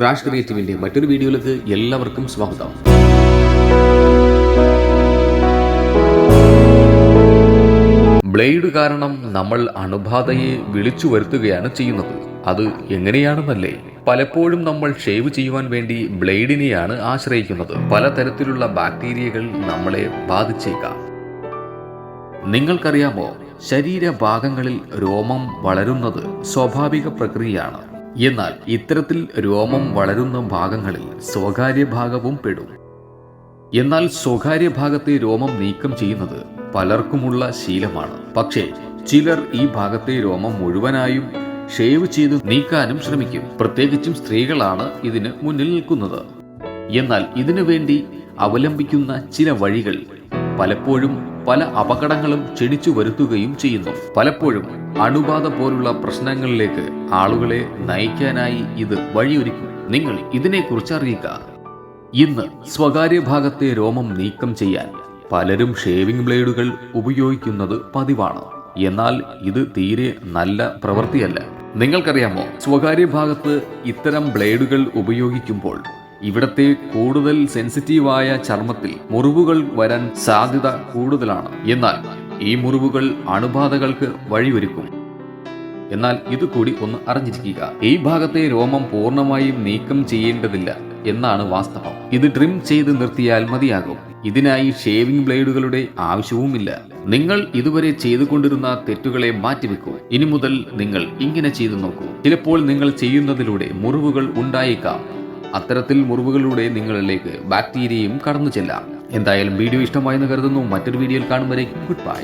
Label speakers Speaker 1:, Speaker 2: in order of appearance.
Speaker 1: Crash ക്രിയേറ്റീവിന്റെ മറ്റൊരു വീഡിയോയിലേക്ക് എല്ലാവർക്കും സ്വാഗതം. ബ്ലേഡ് കാരണം നമ്മൾ അണുബാധയെ വിളിച്ചു വരുത്തുകയാണ് ചെയ്യുന്നത്. അത് എങ്ങനെയാണെന്നല്ലേ? പലപ്പോഴും നമ്മൾ ഷേവ് ചെയ്യുവാൻ വേണ്ടി ബ്ലേഡിനെയാണ് ആശ്രയിക്കുന്നത്. പലതരത്തിലുള്ള ബാക്ടീരിയകൾ നമ്മളെ ബാധിച്ചേക്കാം. നിങ്ങൾക്കറിയാമോ? ശരീരഭാഗങ്ങളിൽ രോമം വളരുന്നത് സ്വാഭാവിക പ്രക്രിയയാണ്. എന്നാൽ ഇത്തരത്തിൽ രോമം വളരുന്ന ഭാഗങ്ങളിൽ സ്വകാര്യ ഭാഗവും പെടും. എന്നാൽ സ്വകാര്യ ഭാഗത്തെ രോമം നീക്കം ചെയ്യുന്നത് പലർക്കുമുള്ള ശീലമാണ്. പക്ഷേ ചിലർ ഈ ഭാഗത്തെ രോമം മുഴുവനായും ഷേവ് ചെയ്ത് നീക്കാനും ശ്രമിക്കും. പ്രത്യേകിച്ചും സ്ത്രീകളാണ് ഇതിന് മുന്നിൽ നിൽക്കുന്നത്. എന്നാൽ ഇതിനു വേണ്ടി അവലംബിക്കുന്ന ചില വഴികൾ പലപ്പോഴും പല അപകടങ്ങളും ക്ഷണിച്ചു വരുത്തുകയും ചെയ്യുന്നു. പലപ്പോഴും അണുബാധ പോലുള്ള പ്രശ്നങ്ങളിലേക്ക് ആളുകളെ നയിക്കാനായി ഇത് വഴിയൊരുക്കും. നിങ്ങൾ ഇതിനെക്കുറിച്ച് അറിയുക. ഇന്ന് സ്വകാര്യ ഭാഗത്തെ രോമം നീക്കം ചെയ്യാൻ പലരും ഷേവിംഗ് ബ്ലേഡുകൾ ഉപയോഗിക്കുന്നത് പതിവാണ്. എന്നാൽ ഇത് തീരെ നല്ല പ്രവൃത്തിയല്ല. നിങ്ങൾക്കറിയാമോ സ്വകാര്യ ഭാഗത്ത് ഇത്തരം ബ്ലേഡുകൾ ഉപയോഗിക്കുമ്പോൾ ഇവിടത്തെ കൂടുതൽ സെൻസിറ്റീവായ ചർമ്മത്തിൽ മുറിവുകൾ വരാൻ സാധ്യത കൂടുതലാണ്. എന്നാൽ ഈ മുറിവുകൾ അണുബാധകൾക്ക് വഴിയൊരുക്കും. എന്നാൽ ഇത് കൂടി ഒന്ന് അറിഞ്ഞിരിക്കുക. ഈ ഭാഗത്തെ രോമം പൂർണമായും നീക്കം ചെയ്യേണ്ടതില്ല എന്നാണ് വാസ്തവം. ഇത് ട്രിം ചെയ്ത് നിർത്തിയാൽ മതിയാകും. ഇതിനായി ഷേവിംഗ് ബ്ലേഡുകളുടെ ആവശ്യവുമില്ല. നിങ്ങൾ ഇതുവരെ ചെയ്തുകൊണ്ടിരുന്ന തെറ്റുകളെ മാറ്റിവെക്കൂ. ഇനി മുതൽ നിങ്ങൾ ഇങ്ങനെ ചെയ്തു നോക്കൂ. ചിലപ്പോൾ നിങ്ങൾ ചെയ്യുന്നതിലൂടെ മുറിവുകൾ ഉണ്ടായേക്കാം. അത്തരത്തിൽ മുറിവുകളിലൂടെ നിങ്ങളിലേക്ക് ബാക്ടീരിയയും കടന്നു ചെല്ലാം. എന്തായാലും വീഡിയോ ഇഷ്ടമായെന്ന് കരുതുന്നു. മറ്റൊരു വീഡിയോയിൽ കാണും വരെ. Good bye